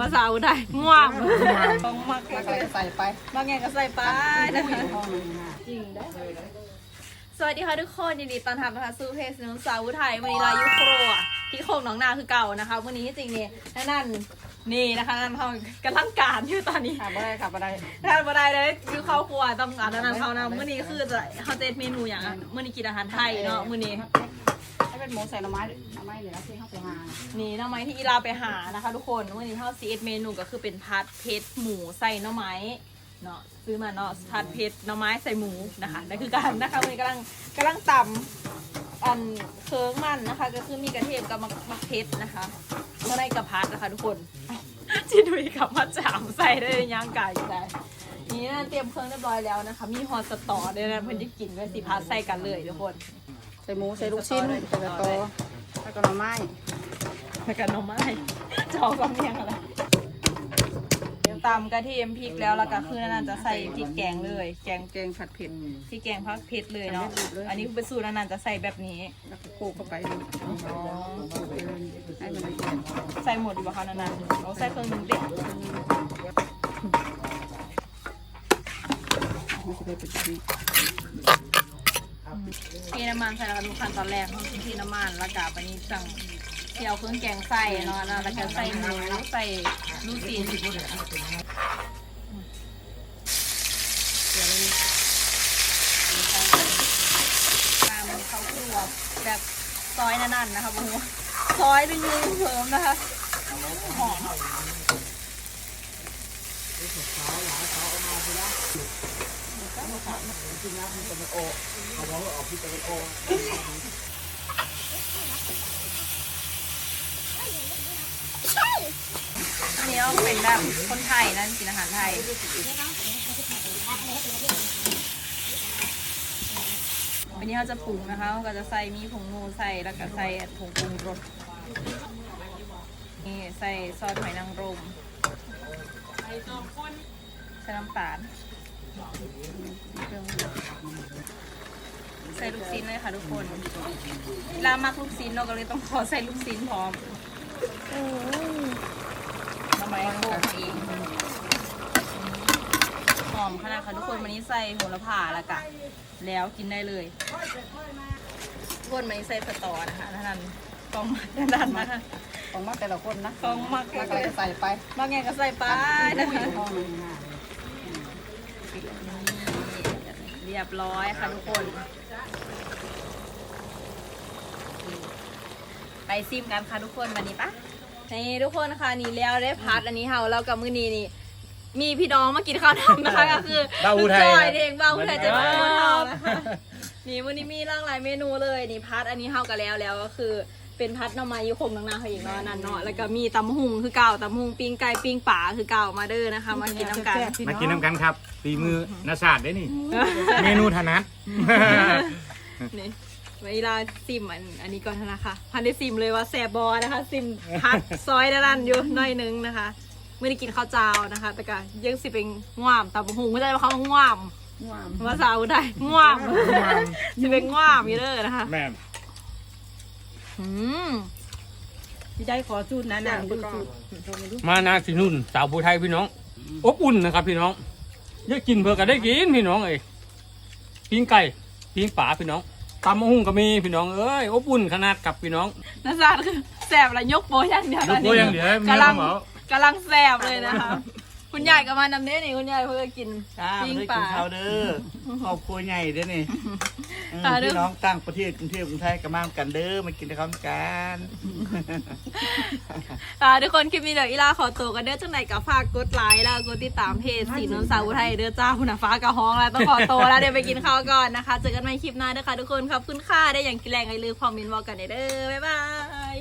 ภาษาอุทัยง่วงต้องมักแล้วก็ใส่ไปบางอย่างก็ใส่ไปนะคะห้องนึงนะจริงได้สวัสดีค่ะทุกคนยินดีต้อนรับนะคะสู่เพจน้องสาวอุทัยวันนี้เราอยู่ครัวที่โคกหนองนาคือเก่านะคะวันนี้จริงๆนี่นั่นนี่นะคะนั่นเขากำลังการอยู่ตอนนี้ขับอะไรขับอะไรทานบ่ได้เลยคือครอบครัวต้องการนั้นเขานะมื้อนี้คือจะเขาจะเมนูอย่างอะมื้อนี้กินอาหารไทยเนาะมื้อนี้ให้ เป็นหมูใส่หน่อไม้หน่อไม้เดี๋ยวเราซื้อข้าวไปหานี่หน้ำไม้ที่อีลาไปหานะคะ ทุกคนมื้อนี้เฮาซีเอ็ดเมนูก็คือเป็นพัดเพชรหมูใส่หน่อไม้เนาะซื้อมาเนาะพัดเพชรหน่อไม้ใส่หมูนะคะนั่นคือการนะคะมื้อนี้กำลังกำลังตำอันเคิร์งมันนะคะ ก็คือมีกระเทียมกับมะมะเพชรนะคะเมื่อไรกับพัดนะคะ ทุกคนจิดุยกับมะจามใส่ได้ย่างไก่อยู่ได้นี่นะเตรียมเครื่องเรียบร้อยแล้วนะคะ มีฮอตสตอด้วยนะเพิ่อนจะกินไว้สิพัดใส่กันเลยทุกคน ส่หมูใส่ลูกชิ้นใส่กระโตแล้วก็หน่อไม้แล้วกันน้องไม้จอกับเมียงอะไรตำกระเทียมพริกแล้วแล้วก็คือนั่นจะใส่พริกแกงเลย แกงแกงผัดเผ็ดพริกแกงพักเผ็ดเลยเนาะทำให้ดูเลยอันนี้เป็นสูตรนั่นจะใส่แบบนี้แล้วก็โขลกเข้าไปเลยโขลกไปเลยให้มันละเอียดใส่หมดดีกว่าคะนั่นน่ะเราใส่เครื่องหนึงเด็ดมันจะได้เป็นแบบนี้เท น้ำมันใส่แล้วก็ดูขั้นตอนแรกเขาเทน้ำมันแล้วก็อันนี้สั่งเที่ยวเครื่องแกงใส่เนาะแล้วก็ใส่หมูใส่ลูกชิ้นตามเขาครัวแบบซอยนั่นๆนะคะบุ้งซอยด้วยมือเพิ่มนะคะหอม อันนี้ก็เป็นแบบคนไทยนะกินอาหารไทย วันนี้เราจะปรุงนะคะเราก็จะใส่มีผงนูใส่แล้วก็ใส่ผงปรุงรส นี่ใส่ซอสหอยนางรม ใส่น้ำตาล ใส่ลูกชิ้นเลยค่ะทุกคนลามักลูกชิ้นเราก็เลยต้องขอใส่ลูกชิ้นพร้อมทำไมโคกเองหอมขนาดค่ะทุกคนวันนี้ใส่โหระพาแล้วก็แล้วกินได้เลยทุกคนวันนี้ใส่สตอนะคะท่านนั้นกองมาท่านนั้นมาค่ะของมาแต่ละคนนะกองมักแล้วก็เลยใส่ไปบางแงก็ใส่ไปนะคะห้องนึงนะ เรียบร้อยค่ะทุกคน ไปซิมกันค่ะทุกคนวันนี้ปะนี่ทุกคนค่ะนี่แล้วได้พัดอันนี้เฮาแล้วกับมือนี้นี่ มีพี่น้องมากินข้าวทำนะคะก็คือเบ้าอุทัยจอยครับเองเบ้าอุทัยจะเป็นคนเฮานะคะนี่วันนี้มีหลากหลายเมนูเลยนี่พัดอันนี้เฮากันแล้วแล้วก็คือ เป็นพัดหน่อไม้ยุคมนางนาเขาอีกเนาะนั่นเนาะแล้วก็มีตำหุงคือเก่าตำหุงปิ้งไก่ปิ้งป่าคือเก่ามาเด้อนะคะ มากินน้ำกัน มากินน้ำกันครับฝีมือนาศาสตร์ได้นี่ เมนูถนัด นี่เวลาซิมอันอันนี้ก่อนนะคะพันได้ซิมเลยว่าแสบบอนะคะซิมพัดซอยด้านอยู่หน่อยนึงนะคะไม่ได้กินข้าวเจ้านะคะ แต่ก็ยังสิเป็นง่ามตำหุงไม่ได้ว่าเขาง่ามง่วงภาษาอุทัยง่ามจะเป็นง่ามอยู่เด้อนะคะ แม่ อืมพี่ได้ขอสูตรนะนะดูสูตรมานาสินุ่น สาวผู้ไทยพี่น้อง อบอุ่นนะครับ พี่น้องเยอะกินเพื่อก็ได้กินพี่น้องเอ้ยปิ้งไก่ปิ้งป่าพี่น้องตำมะฮุ่งก็มีพี่น้องเอ้ยอบอุ่นขนาดกับพี่น้องนักซาคือแสบละยกโปอย่างเดียวยกโปอย่างเดียวให้เมียกำลังเขาบอกกำลังแสบเลยนะคะ คุณยายก็มานำเน้นี่คุณยายเพื่อกินจ้าปิ้งไม่ได้ป่ากินข้าวเด้อครอบครัวใหญ่เด้อนี่เออค่ะเด้อพี่น้องต่างประเทศกรุงเทพกรุงไทยก็มากันเด้อมากินข้าวกัน ค่ะทุกคนคลิปนี้เดี๋ยวอีลาขอตัวกันเด้อจังไหนกับฝากกดไลค์แล้วก็กดติดตามเพจสีนนท์สาวอุทัยเด้อจ้าคุณฟ้ากระห้องแล้วต้องขอตัวแล้วเดี๋ยวไปกินข้าวก่อนนะคะเจอกันใหม่คลิปหน้าเด้อค่ะทุกคนขอบคุณค่ะได้อย่างกินแรงไอ้ลืมคอมเมนต์บอกกันเด้อบ๊ายบาย